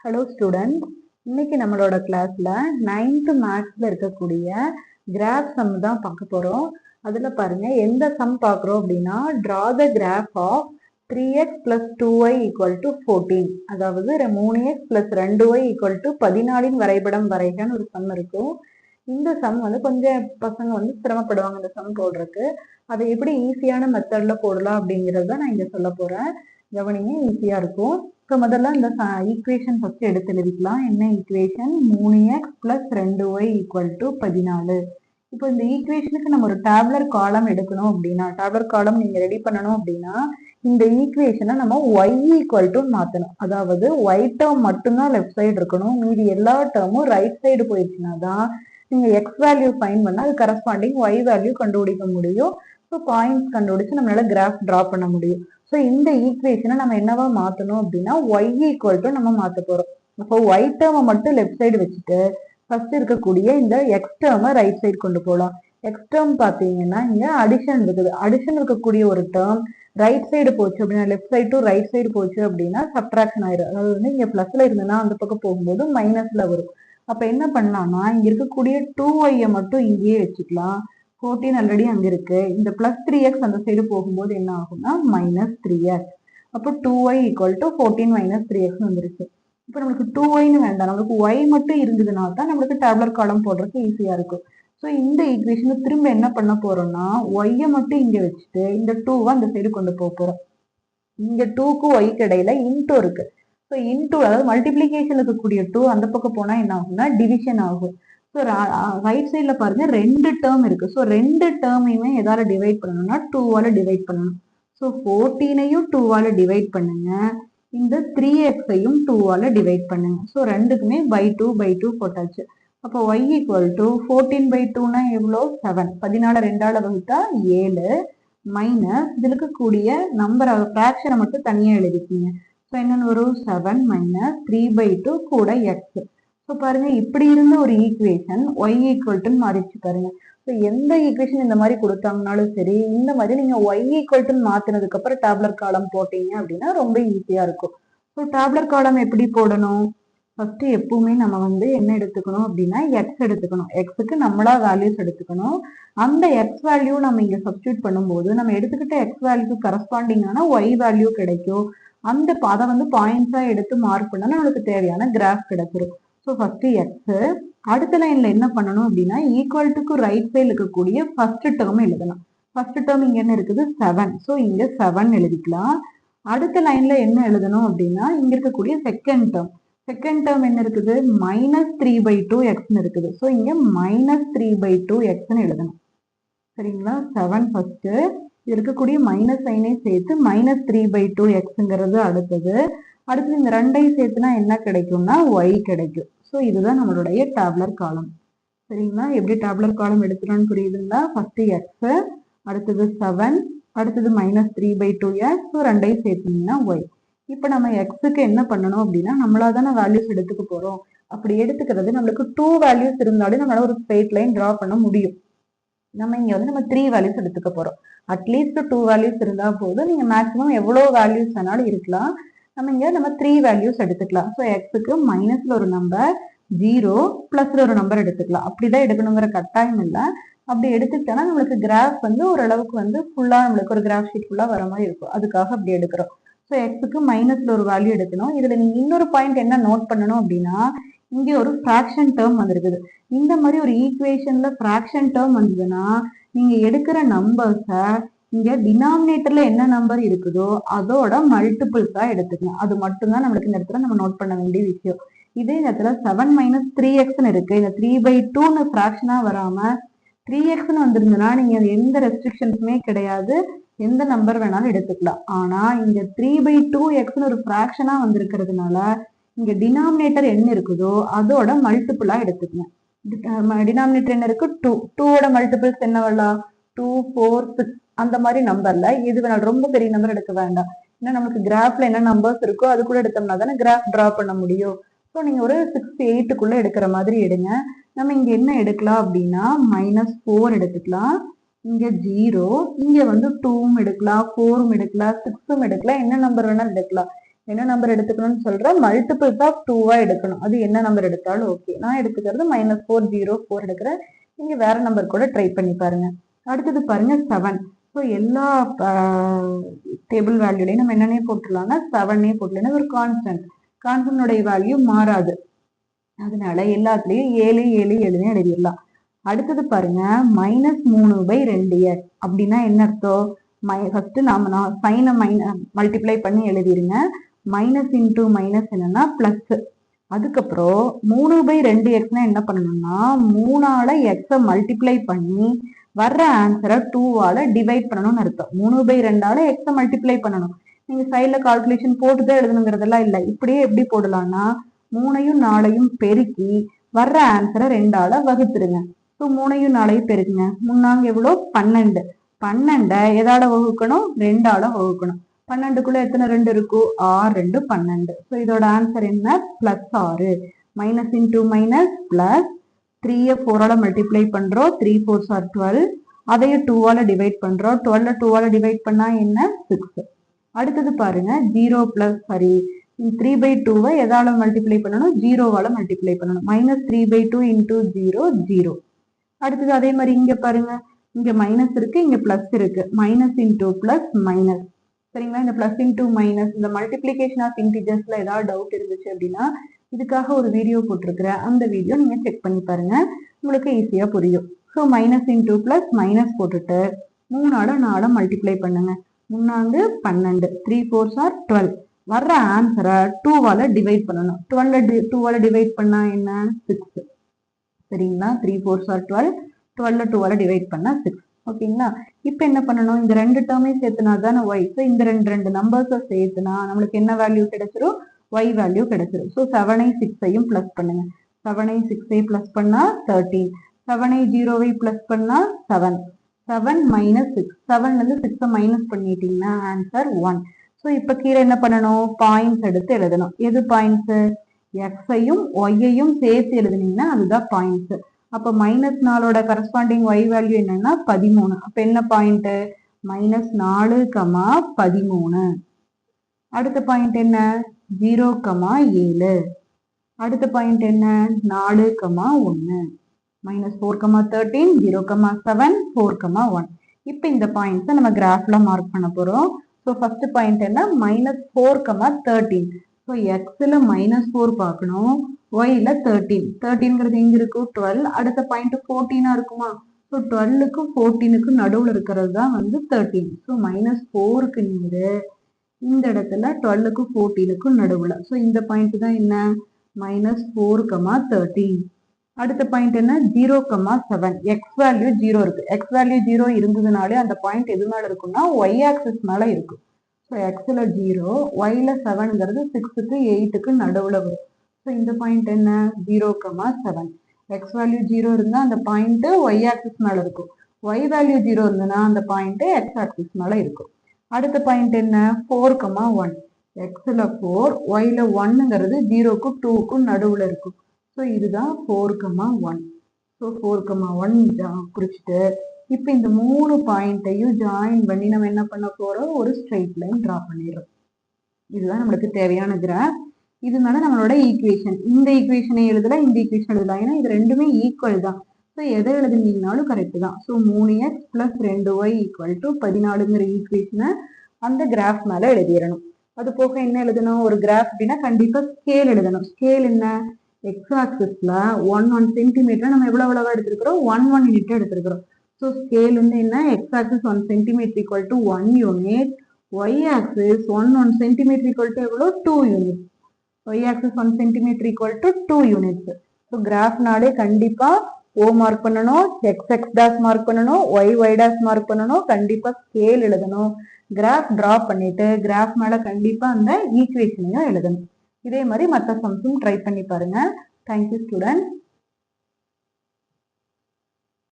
Hello students இன்னைக்கு நம்மளோட கிளாஸ்ல நைன்த்து மேக்ஸில் இருக்கக்கூடிய கிராஃப் சம் தான் பார்க்க போகிறோம் அதில் பாருங்க எந்த சம் பார்க்குறோம் அப்படின்னா draw the graph of three x plus two y equal to fourteen அதாவது ரெ- மூணு எக்ஸ் பிளஸ் ரெண்டு ஒய் ஈக்குவல் டு பதினாலின் வரைபடம் வரைகன்னு ஒரு சம் இருக்கும். இந்த சம் வந்து கொஞ்சம் பசங்க வந்து சிரமப்படுவாங்க இந்த சம் போடுறதுக்கு. அதை எப்படி ஈஸியான மெத்தடில் போடலாம் அப்படிங்கிறத நான் இங்கே சொல்ல போகிறேன் கவனிங்க ஈஸியாக இருக்கும். ஸோ முதல்ல இந்த ஈக்குவேஷன் ஃபஸ்ட்டு எடுத்து எழுதிக்கலாம். என்ன ஈக்குவேஷன் மூணு எக்ஸ் ப்ளஸ் ரெண்டு ஒய் ஈக்குவல் டு பதினாலு. இப்போ இந்த ஈக்குவேஷனுக்கு நம்ம ஒரு டேப்லர் காலம் எடுக்கணும் அப்படின்னா டேப்லர் காலம் நீங்கள் ரெடி பண்ணணும் அப்படின்னா இந்த ஈக்குவேஷனை நம்ம ஒய் ஈக்குவல் டு மாற்றணும் அதாவது ஒய் டேர்ம் மட்டும்தான் லெஃப்ட் சைடு இருக்கணும். மீதி எல்லா டேர்மும் ரைட் சைடு போயிடுச்சுன்னா தான் நீங்கள் எக்ஸ் வேல்யூ ஃபைன் பண்ணால் அது கரஸ்பாண்டிங் ஒய் வேல்யூ கண்டுபிடிக்க முடியும். ஸோ பாயிண்ட்ஸ் கண்டுபிடிச்சு நம்மளால கிராஃப் ட்ரா பண்ண முடியும். ஸோ இந்த ஈக்குவேஷனை நம்ம என்னவா மாற்றணும் அப்படின்னா ஒய் ஈக்குவல் டு நம்ம மாற்ற போகிறோம் அப்போ ஒய் டேர்மை மட்டும் லெஃப்ட் சைடு வச்சுட்டு ஃபர்ஸ்ட் இருக்கக்கூடிய இந்த எக்ஸ் டேர்மை ரைட் சைடு கொண்டு போகலாம் எக்ஸ் டேர்ம் பார்த்தீங்கன்னா இங்கே அடிஷன் இருக்குது. அடிஷன் இருக்கக்கூடிய ஒரு டேர்ம் ரைட் சைடு போச்சு அப்படின்னா left side to right side போச்சு அப்படின்னா சப்ட்ராக்ஷன் ஆயிடும் அதாவது வந்து இங்கே ப்ளஸ்ல இருந்ததுன்னா அந்த பக்கம் போகும்போது மைனஸ்ல வரும். அப்போ என்ன பண்ணலாம்னா இங்கே இருக்கக்கூடிய டூ ஒய்யை மட்டும் இங்கேயே வச்சுக்கலாம். ஃபோர்டீன் ஆல்ரெடி அங்க இருக்கு. இந்த பிளஸ் த்ரீ எக்ஸ் அந்த சைடு போகும்போது என்ன ஆகும்னா மைனஸ் த்ரீ எக்ஸ் அப்போ two y equal to fourteen minus three x வந்துருச்சு. இப்போ நம்மளுக்கு டூ ஒய்னு வேண்டாம். நம்மளுக்கு ஒய் மட்டும் இருந்ததுனா தான் நம்மளுக்கு டேப்லர் காலம் போடுறதுக்கு ஈஸியா இருக்கும். ஸோ இந்த ஈக்குவேஷனை திரும்ப என்ன பண்ண போறோம்னா ஒய்யை மட்டும் இங்க வச்சுட்டு இந்த டூவை அந்த சைடு கொண்டு போக போறோம். இங்க டூக்கு ஒய்க்கு இடையில இன்டூ இருக்கு. ஸோ இன்டூ அதாவது மல்டிப்ளிகேஷன் இருக்கக்கூடிய டூ அந்த பக்கம் போனா என்ன ஆகும்னா டிவிஷன் ஆகும். ஸோ ரைட் சைடில் பாருங்க ரெண்டு டேர்ம் இருக்கு. ஸோ ரெண்டு டேர்மையுமே எதால டிவைட் பண்ணணும்னா டூவால் டிவைட் பண்ணணும். ஸோ ஃபோர்டீனையும் டூவால் டிவைட் பண்ணுங்க. இந்த த்ரீ எக்ஸையும் டூவால் டிவைட் பண்ணுங்க. ஸோ ரெண்டுக்குமே பை டூ பை டூ போட்டாச்சு. அப்போ y equal to fourteen by டூனா எவ்வளோ செவன் பதினாலு ரெண்டால வகுத்தா ஏழு. மைனஸ் இதில் இருக்கக்கூடிய நம்பர் ஃப்ராக்ஷனை மட்டும் தனியாக எழுதிக்கிங்க. ஸோ என்னென்னு வரும்? Seven minus three by two கூட எக்ஸ் ஸோ பாருங்க இப்படி இருந்த ஒரு ஈக்குவேஷன் ஒய் ஈக்குவல்ட்டுன்னு மாறிச்சு பாருங்க. ஸோ எந்த ஈக்குவேஷன் இந்த மாதிரி கொடுத்தாங்கனாலும் சரி இந்த மாதிரி நீங்க ஒய் ஈக்குவல்ட்டுன்னு மாத்தினதுக்கு அப்புறம் டேப்லர் காலம் போட்டீங்க அப்படின்னா ரொம்ப ஈஸியா இருக்கும். ஸோ டேப்லர் காலம் எப்படி போடணும்? ஃபர்ஸ்ட் எப்பவுமே நம்ம வந்து என்ன எடுத்துக்கணும் அப்படின்னா எக்ஸ் எடுத்துக்கணும். எக்ஸுக்கு நம்மளா வேல்யூஸ் எடுத்துக்கணும். அந்த எக்ஸ் வேல்யூ நம்ம இங்க சப்ஸ்டியூட் பண்ணும்போது நம்ம எடுத்துக்கிட்ட எக்ஸ் வேல்யூ கரஸ்பாண்டிங்கான ஒய் வேல்யூ கிடைக்கும். அந்த அதை வந்து பாயிண்ட்ஸா எடுத்து மார்க் பண்ணா நம்மளுக்கு தேவையான கிராஃப் கிடைச்சிரும். ஸோ ஃபஸ்ட்டு எக்ஸு அடுத்த லைனில் என்ன பண்ணணும் அப்படின்னா ஈக்குவல் டுக்கு ரைட் சைடில் இருக்கக்கூடிய ஃபஸ்ட்டு டேர்ம் எழுதலாம். ஃபஸ்ட்டு டேர்ம் இங்கே என்ன இருக்குது? செவன் ஸோ இங்கே செவன் எழுதிக்கலாம். அடுத்த லைனில் என்ன எழுதணும் அப்படின்னா இங்கே இருக்கக்கூடிய செகண்ட் டேர்ம் செகண்ட் டேர்ம் என்ன இருக்குது? மைனஸ் த்ரீ பை டூ எக்ஸ்னு இருக்குது. ஸோ இங்கே மைனஸ் த்ரீ பை டூ எக்ஸ்னு எழுதணும். சரிங்களா? செவன் ஃபஸ்ட்டு இருக்கக்கூடிய மைனஸ் சைனை சேர்த்து மைனஸ் த்ரீ பை டூ எக்ஸுங்கிறது அடுத்தது. அடுத்தது இந்த ரெண்டையும் சேர்த்துனா என்ன கிடைக்கும்னா ஒய் கிடைக்கும். ஸோ இதுதான் நம்மளுடைய டேப்லர் காலம் சரிங்களா? எப்படி டேப்லர் காலம் எடுக்கிறோம்னு புரியுதுங்களா? ஃபஸ்ட்டு எக்ஸு அடுத்தது செவன் அடுத்தது minus three by two x so ரெண்டையும் சேர்த்தீங்கன்னா ஒய் இப்போ நம்ம எக்ஸுக்கு என்ன பண்ணணும் அப்படின்னா நம்மளா தானே வேல்யூஸ் எடுத்துக்க போகிறோம் அப்படி எடுத்துக்கிறது நம்மளுக்கு டூ வேல்யூஸ் இருந்தாலும் நம்மளால ஒரு ஸ்ட்ரெயிட் லைன் ட்ரா பண்ண முடியும். நம்ம இங்கே வந்து நம்ம த்ரீ வேல்யூஸ் எடுத்துக்க போகிறோம் அட்லீஸ்ட் டூ வேல்யூஸ் இருந்தால் போதும். நீங்கள் மேக்ஸிமம் எவ்வளோ வேல்யூஸ் வேணாலும் இருக்கலாம். நம்ம இங்க நம்ம த்ரீ வேல்யூஸ் எடுத்துக்கலாம். ஸோ எக்ஸுக்கு மைனஸ்ல ஒரு நம்பர் ஜீரோ பிளஸ்ல ஒரு நம்பர் எடுத்துக்கலாம். அப்படிதான் எடுக்கணுங்கிற கட்டாயம் இல்லை. அப்படி எடுத்துக்கிட்டோன்னா நம்மளுக்கு கிராஃப் வந்து ஓரளவுக்கு வந்து ஃபுல்லாக நம்மளுக்கு ஒரு கிராஃப் ஷீட் ஃபுல்லாக வர மாதிரி இருக்கும். அதுக்காக அப்படி எடுக்கிறோம். ஸோ எக்ஸுக்கு மைனஸ்ல ஒரு வேல்யூ எடுக்கணும். இதில் நீங்க இன்னொரு பாயிண்ட் என்ன நோட் பண்ணணும் அப்படின்னா இங்கே ஒரு ஃப்ராக்ஷன் டேர்ம் வந்திருக்குது. இந்த மாதிரி ஒரு ஈக்குவேஷன்ல ஃப்ராக்ஷன் டேர்ம் வந்ததுன்னா நீங்க எடுக்கிற நம்பர்ஸை இங்க டினாமினேட்டர்ல என்ன நம்பர் இருக்குதோ அதோட மல்டிபிள்ஸா எடுத்துக்கணும். அது மட்டும்தான் நம்மளுக்கு இந்த இடத்துல நம்ம நோட் பண்ண வேண்டிய விஷயம். இதே இந்த இடத்துல செவன் மைனஸ் த்ரீ எக்ஸ்னு இருக்கு. இந்த த்ரீ பை டூன்னு ஃப்ராக்ஷனா வராம த்ரீ எக்ஸ்னு வந்திருந்ததுன்னா நீங்க எந்த ரெஸ்ட்ரிக்ஷன்ஸுமே கிடையாது. எந்த நம்பர் வேணாலும் எடுத்துக்கலாம். ஆனா இங்க த்ரீ பை டூ எக்ஸ்னு ஒரு ஃப்ராக்ஷனா வந்திருக்கிறதுனால இங்க டினாமினேட்டர் என்ன இருக்குதோ அதோட மல்டிபிளா எடுத்துக்கணும். டினாமினேட்டர் என்ன இருக்கு? டூ டூவோட மல்டிபிள்ஸ் என்ன வரலாம் டூ ஃபோர் சிக்ஸ் அந்த மாதிரி நம்பர்ல இது வேணாலும் ரொம்ப பெரிய நம்பர் எடுக்க வேண்டாம். ஏன்னா நமக்கு கிராஃப்ல என்ன நம்பர்ஸ் இருக்கோ அது கூட எடுத்தோம்னா தானே கிராஃப் டிரா பண்ண முடியும். ஸோ நீங்க ஒரு சிக்ஸ் எயிட்டுக்குள்ள எடுக்கிற மாதிரி எடுங்க. நம்ம இங்க என்ன எடுக்கலாம் அப்படின்னா மைனஸ் ஃபோர் எடுத்துக்கலாம். இங்க ஜீரோ இங்க வந்து டூவும் எடுக்கலாம் ஃபோரும் எடுக்கலாம் சிக்ஸும் எடுக்கலாம். என்ன நம்பர் வேணாலும் எடுக்கலாம். என்ன நம்பர் எடுத்துக்கணும்னு சொல்கிறேன் மல்டிபிள்ஸ் ஆஃப் டூவா எடுக்கணும். அது என்ன நம்பர் எடுத்தாலும் ஓகே நான் எடுத்துக்கிறது மைனஸ் ஃபோர் ஜீரோ ஃபோர் எடுக்கிறேன். நீங்க வேற நம்பர் கூட ட்ரை பண்ணி பாருங்க. அடுத்தது பாருங்க செவன் ஸோ எல்லா டேபிள் வேல்யூலையும் நம்ம என்னன்னே போட்டுடலாம்னா செவனே போட்டுலாம் ஒரு கான்ஸ்டன்ட் கான்ஸ்டன்டோடைய வேல்யூ மாறாது. அதனால எல்லாத்துலேயும் ஏழு ஏழு ஏழுன்னு எழுதிடலாம். அடுத்தது பாருங்க மைனஸ் மூணு பை ரெண்டு இயர் அப்படின்னா என்ன அர்த்தம்? மை ஃபர்ஸ்ட் நாம நான் சைனை மைன மல்டிப்ளை பண்ணி எழுதிருங்க. மைனஸ் இன்டூ மைனஸ் என்னன்னா பிளஸ் அதுக்கப்புறம் மூணு பை ரெண்டு எக்ஸ்னா என்ன பண்ணணும்னா மூணால எக்ஸை மல்டிப்ளை பண்ணி வர்ற ஆன்சரை டூவால டிவைட் பண்ணணும்னு அர்த்தம். மூணு பை ரெண்டால எக்ஸை மல்டிப்ளை பண்ணணும். நீங்க சைட்ல கால்குலேஷன் போட்டு தான் எழுதணுங்கிறதெல்லாம் இல்லை. இப்படியே எப்படி போடலாம்னா மூணையும் நாளையும் பெருக்கி வர்ற ஆன்சரை ரெண்டால வகுத்துருங்க. ஸோ மூணையும் நாளையும் பெருக்குங்க. முன்னாங்க எவ்வளோ? பன்னெண்டு. பன்னெண்டை எதால வகுக்கணும்? ரெண்டால வகுக்கணும். பன்னெண்டுக்குள்ள எத்தனை ரெண்டு இருக்கும் ஆறு ரெண்டு பன்னெண்டு. ஸோ இதோட ஆன்சர் என்ன? பிளஸ் ஆறு. மைனஸ் இன்டூ மைனஸ் பிளஸ் த்ரீயை ஃபோரால் மல்டிப்ளை பண்ணுறோம் த்ரீ ஃபோர்ஸ் ஆர் டுவெல் அதையும் டூவால் டிவைட் பண்ணுறோம் டுவெல்ல டூவால் டிவைட் பண்ணால் என்ன? சிக்ஸ் அடுத்தது பாருங்க. Zero plus sorry three by டூவை எதால் மல்டிப்ளை பண்ணணும்? ஜீரோவால் மல்டிப்ளை பண்ணணும். Minus three by two into zero zero அடுத்தது அதே மாதிரி இங்கே பாருங்க. இங்கே மைனஸ் இருக்குது இங்கே ப்ளஸ் இருக்குது மைனஸ் இன்டூ ப்ளஸ் மைனஸ் சரிங்களா? இந்த ப்ளஸ் இன்டூ மைனஸ் இந்த மல்டிப்ளிகேஷன் ஆஃப் இன்டிஜர்ஸில் ஏதாவது டவுட் இருந்துச்சு அப்படின்னா இதுக்காக ஒரு வீடியோ போட்டிருக்கிறேன் அந்த வீடியோ நீங்க செக் பண்ணி பாருங்க. உங்களுக்கு ஈஸியா புரியும். So minus into plus minus போட்டுட்டு மூணால நாலு மல்டிப்ளை பண்ணுங்க. முன்னாந்து பன்னெண்டு. த்ரீ ஃபோர்ஸ் ஆர் டுவெல் வர்ற ஆன்சரை டூவால டிவைட் பண்ணணும். டுவெல்ல டி டூவால டிவைட் பண்ணா என்ன? சிக்ஸ் சரிங்களா? த்ரீ ஃபோர்ஸ் ஆர் டுவெல் டுவெல்ல டூவால டிவைட் பண்ணா சிக்ஸ் ஓகேங்களா? இப்போ என்ன பண்ணணும்? இந்த ரெண்டு டேர்மையும் சேர்த்துனா தானே ஒய் ஸோ இந்த ரெண்டு ரெண்டு நம்பர்ஸை சேர்த்துனா நம்மளுக்கு என்ன வேல்யூ கிடைச்சிரும்? ஒய் வேல்யூ கிடைச்சிரும். ஸோ செவனை சிக்ஸையும் ப்ளஸ் பண்ணுங்க. செவனை சிக்ஸை ப்ளஸ் பண்ணால் தேர்ட்டீன் செவனை ஜீரோவை ப்ளஸ் பண்ணால் செவன் செவன் மைனஸ் சிக்ஸ் செவன்லேருந்து சிக்ஸை மைனஸ் பண்ணிட்டீங்கன்னா ஆன்சர் ஒன் ஸோ இப்போ கீழே என்ன பண்ணணும்? பாயிண்ட்ஸ் எடுத்து எழுதணும். எது பாயிண்ட்ஸு எக்ஸையும் ஒய்யையும் சேர்த்து எழுதுனீங்கன்னா அதுதான் பாயிண்ட்ஸு அப்போ மைனஸ் நாலோட கரஸ்பாண்டிங் ஒய் வேல்யூ என்னன்னா பதிமூணு. அப்போ என்ன பாயிண்ட்டு மைனஸ் நாலு கமா பதிமூணு. அடுத்த பாயிண்ட் என்ன? ஜீரோ கமா ஏழு. அடுத்த பாயிண்ட் என்ன? நாலு கமா ஒன்று minus four comma thirteen zero comma seven four comma one இப்போ இந்த பாயிண்ட்ஸை நம்ம கிராஃபில் மார்க் பண்ண போகிறோம் ஸோ ஃபர்ஸ்ட் பாயிண்ட் என்ன? Minus four comma thirteen so எக்ஸில் மைனஸ் ஃபோர் பார்க்கணும். ஒயில் தேர்ட்டீன் தேர்ட்டீன்கிறது எங்கே இருக்கும் டுவெல் அடுத்த பாயிண்ட் ஃபோர்டீனாக இருக்குமா? ஸோ டுவெல்லுக்கும் ஃபோர்டீனுக்கும் நடுவில் இருக்கிறது தான் வந்து தேர்ட்டீன் ஸோ மைனஸ் ஃபோருக்கு நீங்க இந்த இடத்துல டுவெல்லுக்கும் ஃபோர்டீனுக்கும் நடுவில். ஸோ இந்த பாயிண்ட் தான் என்ன? மைனஸ் ஃபோர் கமா தேர்ட்டீன் அடுத்த பாயிண்ட் என்ன? Zero comma seven x value zero இருக்கு. எக்ஸ் வேல்யூ ஜீரோ இருந்ததுனாலே அந்த பாயிண்ட் எது மேலே இருக்கும்னா ஒய் ஆக்சஸ் மேலே இருக்கும் ஸோ எக்ஸில் ஜீரோ ஒய்ல செவனுங்கிறது சிக்ஸுக்கு எயிட்டுக்கு நடுவில் வரும். ஸோ இந்த பாயிண்ட் என்ன? Zero comma seven x value zero இருந்தால் அந்த பாயிண்ட்டு ஒய் ஆக்சிஸ் மேலே இருக்கும். ஒய் வேல்யூ ஜீரோ இருந்ததுன்னா அந்த பாயிண்ட்டு எக்ஸ் ஆக்சிஸ் மேலே இருக்கும். அடுத்த பாயிண்ட் என்ன? ஃபோர் கமா ஒன் எக்ஸில் ஃபோர் ஒய்ல ஒன்னுங்கிறது ஜீரோக்கும் டூக்கும் நடுவில் இருக்கும். ஸோ இதுதான் four comma one so four comma one குறிச்சிட்டு இப்போ இந்த மூணு பாயிண்ட்டையும் ஜாயின் பண்ணி நம்ம என்ன பண்ண போகிறோம் ஒரு ஸ்ட்ரைட் லைன் ட்ரா பண்ணிடுறோம். இதுதான் நம்மளுக்கு தேவையான கிராஃப் இதனால நம்மளோட ஈக்குவேஷன் இந்த ஈக்குவேஷனை எழுதலாம் இந்த ஈக்குவேஷன் எழுதலாம் ஏன்னா இது ரெண்டுமே ஈக்குவல் தான். ஸோ எதை எழுதுனீங்கனாலும் கரெக்டு தான். ஸோ மூணு எக்ஸ் ப்ளஸ் ரெண்டு ஒய் ஈக்குவல் டு பதினாலுங்கிற ஈக்குவேஷனை அந்த கிராஃப் மேலே எழுதிடணும். அது போக என்ன எழுதணும்? ஒரு கிராஃப் அப்படின்னா கண்டிப்பாக ஸ்கேல் எழுதணும். ஸ்கேல் என்ன? எக்ஸ் ஆக்சிஸ்ல ஒன் ஒன் சென்டிமீட்டர் நம்ம எவ்வளோ எவ்வளவா எடுத்துருக்கிறோம்? ஒன் ஒன் யூனிட் எடுத்திருக்கிறோம். ஸோ ஸ்கேல் வந்து என்ன? X axis one centimetre equal to one unit y axis one one centimetre equal to எவ்வளோ two unit y axis one centimetre equal to two units so கிராஃப்னாலே கண்டிப்பாக O mark பண்ணணும் X X dash mark பண்ணணும் Y Y dash mark பண்ணணும் கண்டிப்பாக scale எழுதணும். Graph draw பண்ணிட்டு graph மேலே கண்டிப்பாக அந்த ஈக்குவேஷனையும் எழுதணும். இதே மாதிரி மற்ற சம்ஸும் ட்ரை பண்ணி பாருங்க. Thank you student